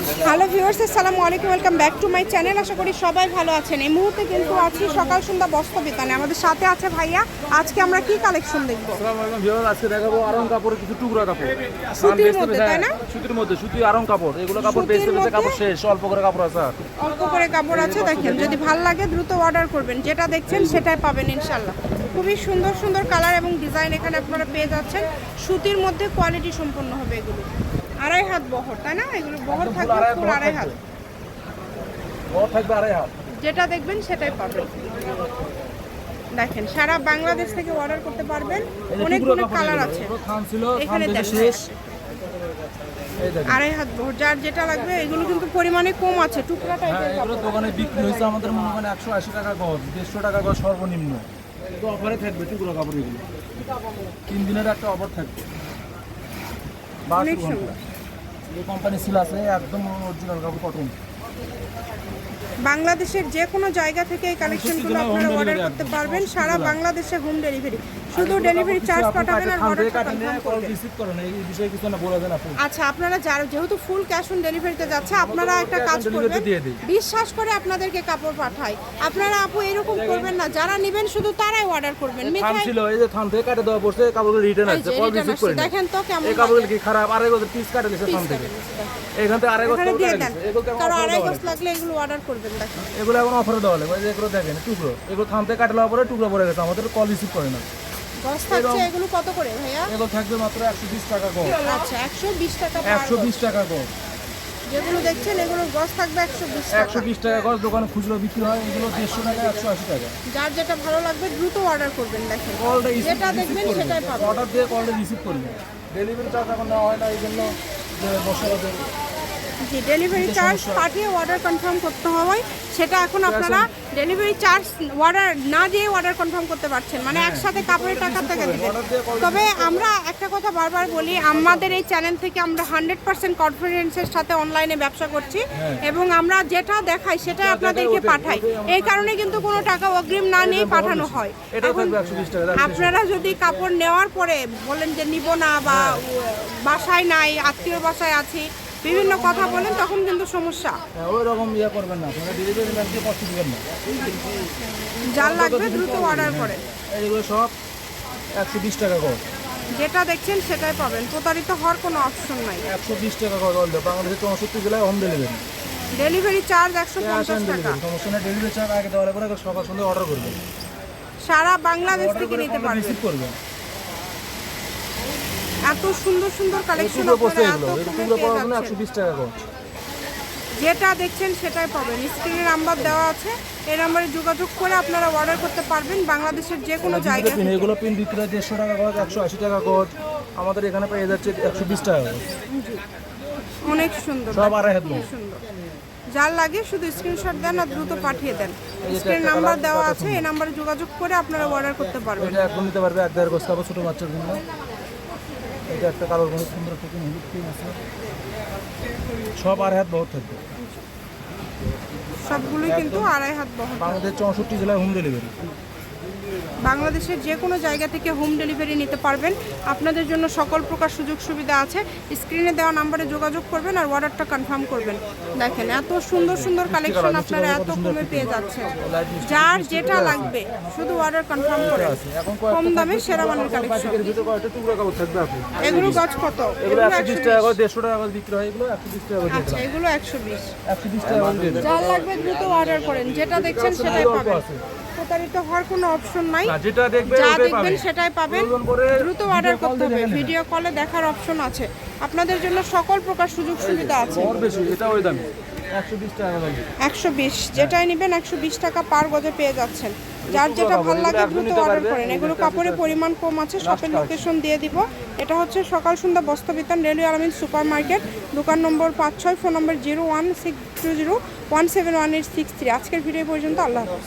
Hello viewers আসসালামু আলাইকুম welcome back to my channel. আশা করি সবাই ভালো আছেন। এই মুহূর্তে কিন্তু আছি সকাল সন্ধ্যা বস্ত্র বিতানে। আমাদের সাথে আছে ভাইয়া আজকে আমরা কি কালেকশন দেখব? আসসালামু আলাইকুম ভিউয়ার আজকে দেখাবো আরং কাপড়ের কিছু টুকরা কাপড়। সুতির মধ্যে, তাই না? সুতির মধ্যে সুতি আরং কাপড়। এগুলো কাপড় বেচতে বেচতে কাপড় শেষ অল্প করে কাপড় আছে। অল্প করে কাপড় আছে দেখেন যদি ভালো লাগে দ্রুত অর্ডার করবেন। যেটা দেখছেন সেটাই পাবেন ইনশাল্লাহ খুবই সুন্দর সুন্দর কালার এবং ডিজাইন এখানে আপনারা পেয়ে যাচ্ছেন। সুতির মধ্যে কোয়ালিটি সম্পন্ন হবে এগুলো। আড়াই হাত বহর তাই না? এগুলো বহর থাকবে আড়াই ফুল আড়াই হাত। বহর থাকবে আড়াই হাত। যেটা দেখবেন সেটাই পাবেন। দেখেন সারা বাংলাদেশ থেকে অর্ডার করতে পারবেন। অনেকগুলো কালার আছে। এখানে দেখেন। আড়াই হাত বহর যার যেটা লাগবে এগুলো কিন্তু পরিমাণে কম আছে টুকরা হ্যাঁ টাইপের এগুলো দোকানে বিক্রি হয়েছে আমাদের মনে করেন একশো আশি টাকা গজ দেড়শো টাকা গজ সর্বনিম্ন। তো অফারে থাকবে টুকরো কাপড় এগুলো। তিন দিনের একটা অফার থাকবে। অনেক সুন্দর। এই কোম্পানি সিল আছে একদম অরিজিনাল কাপড় কটন বাংলাদেশের যে কোনো জায়গা থেকে এই কালেকশনগুলো আপনারা অর্ডার করতে পারবেন। সারা। বাংলাদেশে হোম ডেলিভারি শুধু ডেলিভারি চার্জ পাঠাবেন আর অর্ডারটা কনফার্ম করবেন। রিসিভ করেন এই বিষয়ে কিছু না বলে দেন আপনি। আচ্ছা আপনারা যারা যেহেতু ফুল ক্যাশ অন ডেলিভারিতে যাচ্ছে আপনারা একটা কাজ করবেন। বিশ্বাস করে আপনাদেরকে কাপড় পাঠাই। আপনারা আপু এরকম করবেন না। যারা নেবেন শুধু তারাই অর্ডার করবেন। মিঠাই ছিল এই যে থান থেকে কাটে দেওয়া পড়ছে কাপড়গুলো রিটার্ন আসছে কল রিসিভ। করে দেখেন তো কেমন এই কাপড়গুলো কি খারাপ? আড়াই গজ পিস কাটে দিয়েছে থেকে। এখান থেকে আড়াই গজ আড়াই গজ লাগলে এগুলো অর্ডার করবেন। এগুলো এখন অফারে দেওয়া লাগবে। এগুলো দেখেন টুকরো। এগুলো থান কাটলে পরে টুকরো পড়ে গেছে আমাদের কল রিসিভ করে না। থাকছে এগুলো কত করে ভাইয়া? এগুলো থাকবে মাত্র একশো বিশ টাকা কম। আচ্ছা একশো বিশ টাকা per একশো গজ। বিশ টাকা কম। যেগুলো দেখছেন এগুলো গজ থাকবে টাকা। দোকানে খুচরো বিক্রি হয় এগুলো টাকা যার যেটা ভালো লাগবে দ্রুত অর্ডার করবেন দেখেন। কলটা যেটা দেখবেন সেটাই পাবেন। অর্ডার দিয়ে কলটা রিসিভ করবেন ডেলিভারি চার্জ এখন নেওয়া হয় না এই জন্য আছে জি ডেলিভারি চার্জ পাঠিয়ে অর্ডার কনফার্ম করতে হয় সেটা এখন আপনারা ডেলিভারি চার্জ অর্ডার না দিয়ে অর্ডার কনফার্ম করতে পারছেন। মানে একসাথে কাপড়ের টাকা থেকে দিবেন তবে আমরা একটা কথা বারবার বলি আমাদের এই চ্যানেল থেকে আমরা হান্ড্রেড পার্সেন্ট কনফিডেন্সের সাথে অনলাইনে ব্যবসা করছি এবং আমরা যেটা দেখাই সেটা আপনাদেরকে পাঠাই। এই কারণে কিন্তু কোনো টাকা অগ্রিম না নিয়ে পাঠানো হয়। এখন আপনারা যদি কাপড় নেওয়ার পরে বলেন যে নিব না বা বাসায় নাই আত্মীয় বাসায় আছি বিভিন্ন কথা বলেন তখন কিন্তু সমস্যা। হ্যাঁ, ওই রকম ইয়ে করবেন না ডেলিভারি ম্যানকে কষ্ট দিবেন না। যার লাগবে দ্রুত অর্ডার করে। এইগুলো সব একশো বিশ টাকা কর। যেটা দেখছেন সেটাই পাবেন। প্রতারিত হওয়ার কোনো অপশন নাই। একশো বিশ টাকা কর অলরেডি বাংলাদেশের চৌষট্টি জেলায় হোম ডেলিভারি ডেলিভারি চার্জ একশো পঞ্চাশ টাকা। সমস্যা নেই ডেলিভারি চার্জ আগে দেওয়ার পরে সকাল সন্ধ্যা অর্ডার করবেন। সারা বাংলাদেশ থেকে নিতে পারবেন। করবেন। এত সুন্দর সুন্দর কালেকশন আপনারা এত কমে পেয়ে একশো যাচ্ছেন কর। যেটা দেখছেন সেটাই পাবেন। স্ক্রিনে নাম্বার দেওয়া আছে। এই নাম্বারে যোগাযোগ করে আপনারা অর্ডার করতে পারবেন বাংলাদেশের যে কোনো জায়গায় এগুলো পিন বিক্রি হয় দেড়শো টাকা গজ একশো আশি টাকা গজ আমাদের এখানে পেয়ে যাচ্ছে একশো বিশ টাকা গজ অনেক সুন্দর। সব আড়াই হাত সুন্দর। যার লাগে শুধু স্ক্রিনশট দেন আর দ্রুত পাঠিয়ে দেন। স্ক্রিন নাম্বার দেওয়া আছে এই নাম্বারে যোগাযোগ করে আপনারা অর্ডার করতে পারবেন। এটা এখন নিতে পারবে এক দেড় গজ ছোটো বাচ্চার জন্য। এটা একটা কারোর বহুত সুন্দর হলুদ আছে। সব আর হাত বহুত থাকবে। সবগুলোই কিন্তু আড়াই হাত বহর বাংলাদেশ চৌষট্টি জেলায় হোম ডেলিভারি। বাংলাদেশের যে কোনো জায়গা থেকে হোম ডেলিভারি নিতে পারবেন। আপনাদের জন্য সকল প্রকার সুযোগ সুবিধা আছে। স্ক্রিনে দেওয়া নাম্বারে যোগাযোগ করবেন আর অর্ডারটা কনফার্ম করবেন। দেখেন এত সুন্দর সুন্দর কালেকশন আপনারা এত কমে পেয়ে যাচ্ছেন। যার যেটা লাগবে শুধু অর্ডার কনফার্ম করে কম দামে সেরা মানের কালেকশন এগুলো গজ কত? এগুলো একশো বিশ টাকা দেড়শো টাকা বিক্রি হয় এগুলো আচ্ছা এগুলো একশো বিশ। যার লাগবে দ্রুত অর্ডার করেন যেটা দেখছেন সেটাই পাবেন। প্রতারিত হওয়ার কোনো অপশন নাই। যেটা দেখবে যা দেখবেন সেটাই পাবেন। দ্রুত অর্ডার করতে হবে। ভিডিও কলে দেখার অপশন আছে। আপনাদের জন্য সকল প্রকার সুযোগ সুবিধা আছে। এটা ওই দামে। একশো বিশ যেটাই নেবেন একশো বিশ টাকা পার গজে পেয়ে যাচ্ছেন। যার যেটা ভালো লাগে দ্রুত অর্ডার করেন। এগুলো এগুলো কাপড়ের পরিমাণ কম আছে শপের লোকেশন দিয়ে দিব। এটা হচ্ছে Sakal Sandhya Bastrabitan railway Almin super market দোকান নম্বর পাঁচ ছয় phone number zero one six two zero one seven one eight six three. আজকের ভিডিও পর্যন্ত আল্লাহ হাফিজ।